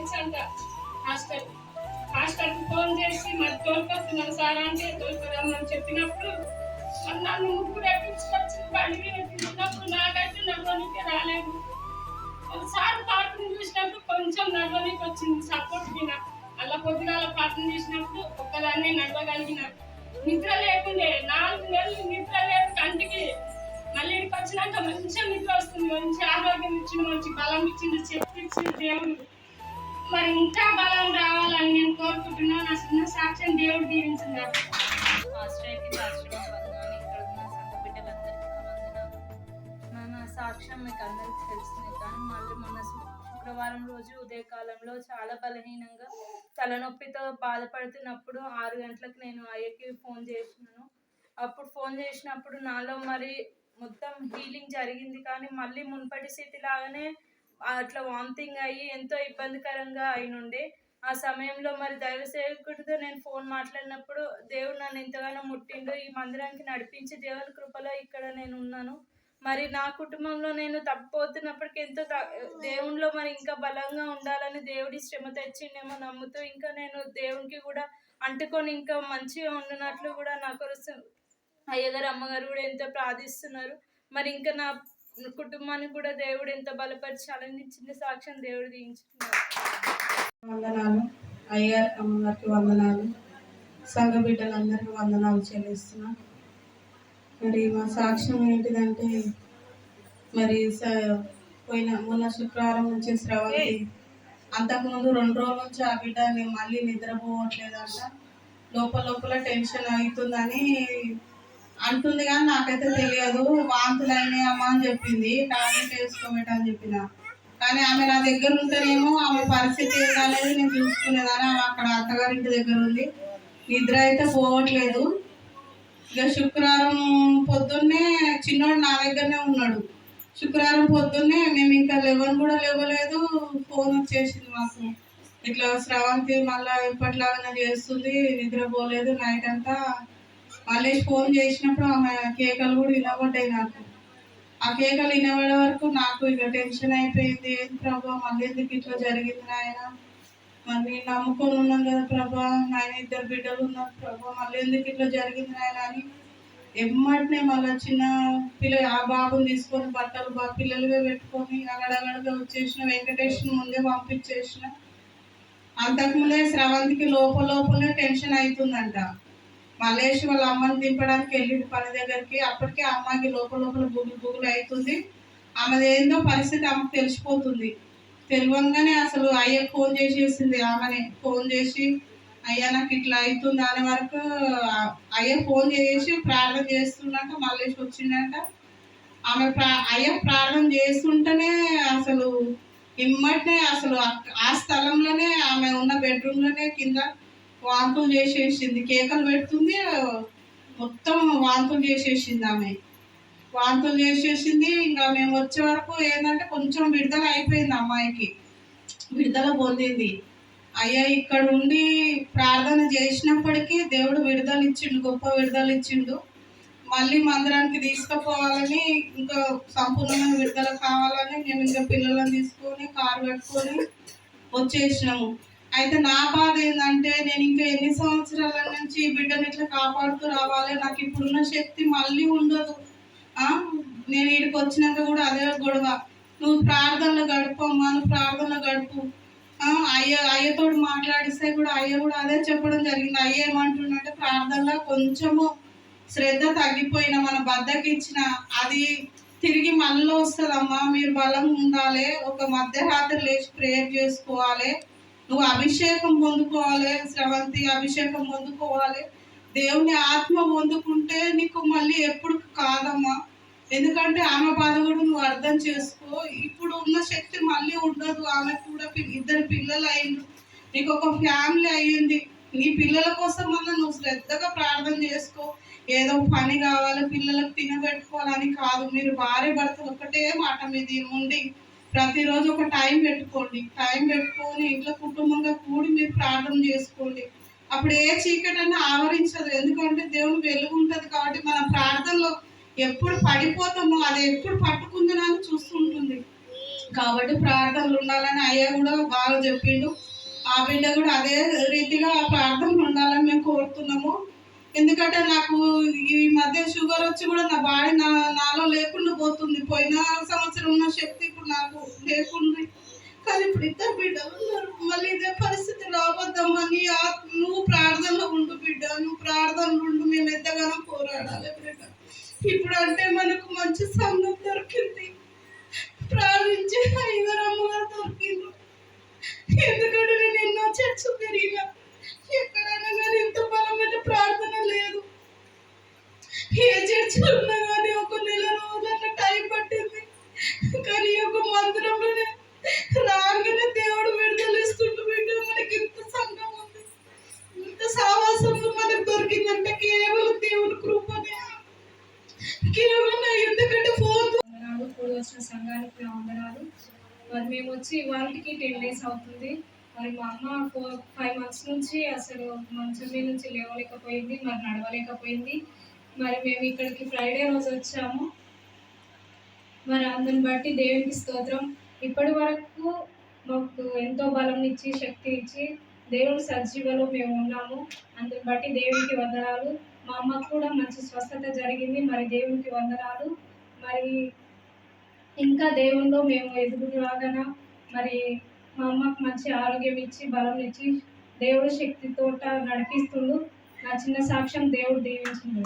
Friends అంట. Hostel. హాస్టల్కి phone చేసి మరి తోలుకొస్తున్నాను సార్ అంటే తోలుకురమ్మని చెప్పినప్పుడు మరి నన్ను ముగ్గురు ఎక్కించుకొచ్చి బండి మీద నాకైతే నడవనికి రాలేదు. ఒకసారి సార్ పాటను చూసినప్పుడు కొంచెం నడవనికి వచ్చింది సపోర్ట్ కింద. అలా పొద్దుగాల పాటను చూసినప్పుడు ఒక్కదాన్ని నడవగలిగిన. నిద్ర లేకుండే నాలుగు నెలలు నిద్ర లేదు కంటికి మళ్ళీ ఇక్కడికి వచ్చినాక మంచిగా నిద్ర వస్తుంది. మంచి ఆరోగ్యం ఇచ్చింది మంచి బలం ఇచ్చింది చెప్పిచ్చింది ఇచ్చింది దేవుడు మరి ఇంకా బలం రావాలని నేను కోరుకుంటున్నాను నా చిన్న సాక్ష్యం దేవుడు దీవించున్నారు సాక్ష్యం మీకు అందరికి తెలిసింది కానీ మళ్ళీ మొన్న శుక్రవారం రోజు ఉదయకాలంలో చాలా బలహీనంగా తలనొప్పితో బాధపడుతున్నప్పుడు ఆరు గంటలకు నేను అయ్యకి ఫోన్ చేసినాను అప్పుడు ఫోన్ చేసినప్పుడు నాలో మరి మొత్తం హీలింగ్ జరిగింది. కానీ మళ్ళీ మునుపటి స్థితి లాగానే అట్లా వామిటింగ్ అయ్యి ఎంతో ఇబ్బందికరంగా అయినుండే. ఆ సమయంలో మరి దైవ సేవకుడితో నేను ఫోన్ మాట్లాడినప్పుడు దేవుడు నన్ను ఎంతగానో ముట్టిండు ఈ మందిరానికి నడిపించి దేవుని కృపలో ఇక్కడ నేను ఉన్నాను. మరి నా కుటుంబంలో నేను తప్పిపోతున్నప్పటికీ ఎంతో త- దేవునిలో మరి ఇంకా బలంగా ఉండాలని దేవుడి శ్రమ తెచ్చిండేమో నమ్ముతూ ఇంకా నేను దేవునికి కూడా అంటుకొని ఇంకా మంచిగా ఉండినట్లు కూడా నా కొరకు అయ్యగారు అమ్మగారు కూడా ఎంతో ప్రార్థిస్తున్నారు. మరి ఇంకా నా కుటుంబానికి కూడా దేవుడు ఎంత బలపరిచాలని చిన్న సాక్ష్యం దేవుడు వందనాలు. అయ్యారు అమ్మగారికి వందనాలు. సంఘ బిడ్డలందరికీ వందనాలు చెల్లిస్తున్నా. మరి మా సాక్ష్యం ఏంటిదంటే మరి పోయిన మొన్న శుక్రవారం నుంచి శ్రవంతి అంతకుముందు రెండు రోజుల నుంచి ఆ బిడ్డ నేను మళ్ళీ నిద్రపోవట్లేదంట. లోపల లోపల టెన్షన్ అవుతుందని అంటుంది కానీ నాకైతే తెలియదు వాంతులు అయినాయి అమ్మ అని చెప్పింది టాబ్లెట్ వేసుకోమేట అని చెప్పిన. కానీ ఆమె నా దగ్గర ఉంటేనేమో ఆమె పరిస్థితి ఏం కాలేదు నేను చూసుకునేదాన్ని ఆమె అక్కడ అత్తగారింటి దగ్గర ఉంది. నిద్ర అయితే పోవట్లేదు. ఇక శుక్రవారం పొద్దున్నే చిన్నోడు నా దగ్గరనే ఉన్నాడు. శుక్రవారం పొద్దున్నే మేము ఇంకా లెవెన్ కూడా లేవలేదు ఫోన్ వచ్చేసింది మాకు. ఇట్లా స్రవంతి మళ్ళీ ఇప్పట్లాగానే చేస్తుంది నిద్రపోలేదు నైట్ అంతా. మళ్ళీ ఫోన్ చేసినప్పుడు ఆమె కేకలు కూడా వినబడ్డాయి నాకు. ఆ కేకలు వినబడే వరకు నాకు ఇక టెన్షన్ అయిపోయింది. ఏంది ప్రభా మళ్ళీ ఎందుకు ఇట్లా జరిగింది నాయన? మరి నేను నమ్ముకొని ఉన్నాను కదా ప్రభా నాయన ఇద్దరు బిడ్డలు ఉన్నారు ప్రభా మళ్ళీ ఎందుకు ఇట్లా జరిగింది నాయన? అని ఎమ్మటినే మళ్ళీ చిన్న పిల్ల ఆ బాబుని తీసుకొని బట్టలు బా పిల్లలుగా పెట్టుకొని అగడగడగా వచ్చేసిన వెంకటేశ్వర ముందే పంపించేసిన. అంతకుముందే స్రవంతికి లోపల లోపలే టెన్షన్ అవుతుందంట. మలేష్ వాళ్ళ అమ్మని దింపడానికి వెళ్ళింది పని దగ్గరికి. అప్పటికే అమ్మకి అమ్మాయికి లోపల లోపల బుగులు బుగులు అవుతుంది. ఆమెది ఏందో పరిస్థితి ఆమెకు తెలిసిపోతుంది. తెలియంగానే అసలు అయ్య ఫోన్ చేసేసింది ఆమెని ఫోన్ చేసి అయ్యా నాకు ఇట్లా అవుతుంది. అనే వరకు అయ్య ఫోన్ చేసి ప్రార్థన చేస్తున్నాక మల్లేష్ వచ్చిందంట ఆమె ప్రా అయ్య ప్రార్థన చేస్తుంటేనే అసలు ఇమ్మటనే అసలు ఆ స్థలంలోనే ఆమె ఉన్న బెడ్రూమ్లోనే కింద వాంతులు చేసేసింది. కేకలు పెడుతుంది మొత్తం వాంతులు చేసేసింది ఆమె. వాంతులు చేసేసింది ఇంకా మేము వచ్చే వరకు ఏంటంటే కొంచెం విడుదల అయిపోయింది అమ్మాయికి. విడుదల పొందింది. అయ్యా ఇక్కడ ఉండి ప్రార్థన చేసినప్పటికీ దేవుడు విడుదల ఇచ్చిండు గొప్ప విడుదల ఇచ్చిండు మళ్ళీ మందిరానికి తీసుకుపోవాలని ఇంకా సంపూర్ణమైన విడుదల కావాలని మేము ఇంకా పిల్లలను తీసుకొని కారు పెట్టుకొని వచ్చేసినాము. అయితే నా బాధ ఏంటంటే నేను ఇంకా ఎన్ని సంవత్సరాల నుంచి బిడ్డను బిడ్డని ఇట్లా కాపాడుతూ రావాలి? నాకు ఇప్పుడున్న శక్తి మళ్ళీ ఉండదు. ఆ, నేను ఇక్కడికి వచ్చినాక కూడా అదే గొడవ. నువ్వు ప్రార్థనలో గడుపమ్మా నువ్వు ప్రార్థనలో గడుపు. అయ్య అయ్యతోడు మాట్లాడిస్తే కూడా అయ్య కూడా అదే చెప్పడం జరిగింది. అయ్య ఏమంటుండంటే ప్రార్థనలో కొంచెము శ్రద్ధ తగ్గిపోయిన మన బద్దకిచ్చిన అది తిరిగి మళ్ళీ వస్తుందమ్మా. మీరు బలం ఉండాలి. ఒక మధ్యరాత్రి లేచి ప్రేయర్ చేసుకోవాలి. నువ్వు అభిషేకం పొందుకోవాలి స్రవంతి అభిషేకం పొందుకోవాలి. దేవుని ఆత్మ పొందుకుంటే నీకు మళ్ళీ ఎప్పుడు కాదమ్మా. ఎందుకంటే ఆమె బాధ కూడా నువ్వు అర్థం చేసుకో. ఇప్పుడు ఉన్న శక్తి మళ్ళీ ఉండదు. ఆమె కూడా ఇద్దరు పిల్లలు అయింది నీకు ఒక ఫ్యామిలీ అయ్యింది. నీ పిల్లల కోసం అన్న నువ్వు శ్రద్ధగా ప్రార్థన చేసుకో. ఏదో పని కావాలి పిల్లలకు తినబెట్టుకోవాలని కాదు. మీరు భార్య భర్తలు ఒకటే మాట మీద ఉండి ప్రతిరోజు ఒక టైం పెట్టుకోండి. టైం పెట్టుకొని ఇంట్లో కుటుంబంగా కూడి మీరు ప్రార్థన చేసుకోండి. అప్పుడు ఏ చీకటి చీకటన్నా ఆవరించదు. ఎందుకంటే దేవుని వెలుగు ఉంటుంది కాబట్టి మన ప్రార్థనలో ఎప్పుడు పడిపోతామో అది ఎప్పుడు పట్టుకుందని చూస్తుంటుంది. కాబట్టి ప్రార్థనలు ఉండాలని అయ్యా కూడా బాగా చెప్పిండు. ఆ బిడ్డ కూడా అదే రీతిగా ఆ ప్రార్థనలు ఉండాలని మేము కోరుతున్నాము. ఎందుకంటే నాకు ఈ మధ్య షుగర్ వచ్చి కూడా నా బాడీ నా నాలో లేకుండా పోతుంది. పోయిన సంవత్సరం ఉన్న శక్తి ఇప్పుడు నాకు లేకుండా. కానీ ఇప్పుడు ఇద్దరు బిడ్డలు ఉన్నారు. మళ్ళీ ఇదే పరిస్థితి రావద్దమ్మని ఆ- నువ్వు ప్రార్థనలో ఉండు బిడ్డ నువ్వు ప్రార్థనలో ఉండు మేము ఎంతగానో పోరాడాలి బిడ్డ. ఇప్పుడు అంటే మనకు మంచి సంఘం దొరికింది. ప్రార్థించే అయ్యగారు అమ్మగారు దొరికింది ఎందుకంటే నేను ఎన్నో చర్చ తిరిగినా. ఎక్కడైనా కానీ ఎంతో బలమైన ప్రార్థన ఏ కానీ ఒక నెల రోజుల టైం పట్టింది. కానీ ఒక యొక్క మందిరంలోనే రాగానే దేవుడు విడుదల ఇస్తుంటూ బిడ్డ. మనకి ఇంత సంఘం ఉంది. ఇంత సావాసం మనకు దొరికిందంటే కేవలం దేవుని కృపనే. కేవలం ఎందుకంటే ఫోన్ కూడి వచ్చిన సంఘానికి నా వందనాలు మరి మేము వచ్చి వాళ్ళకి టెన్ డేస్ అవుతుంది. మరి మా అమ్మ ఫోర్ ఫైవ్ మంత్స్ నుంచి అసలు మంచం మీద నుంచి లేవలేకపోయింది మరి నడవలేకపోయింది. మరి మేము ఇక్కడికి ఫ్రైడే రోజు వచ్చాము. మరి అందుని బట్టి దేవునికి స్తోత్రం. ఇప్పటి వరకు మాకు ఎంతో బలం ఇచ్చి శక్తి ఇచ్చి దేవుడు సజీవలో మేము ఉన్నాము. అందుని బట్టి దేవునికి వందనాలు. మా అమ్మకు కూడా మంచి స్వస్థత జరిగింది. మరి దేవునికి వందనాలు. మరి ఇంకా దేవుల్లో మేము ఎదుగులాగన మరి మా అమ్మకు మంచి ఆరోగ్యం ఇచ్చి బలం ఇచ్చి దేవుడు శక్తితోట నడిపిస్తుండు. నా చిన్న సాక్ష్యం దేవుడు దీవించింది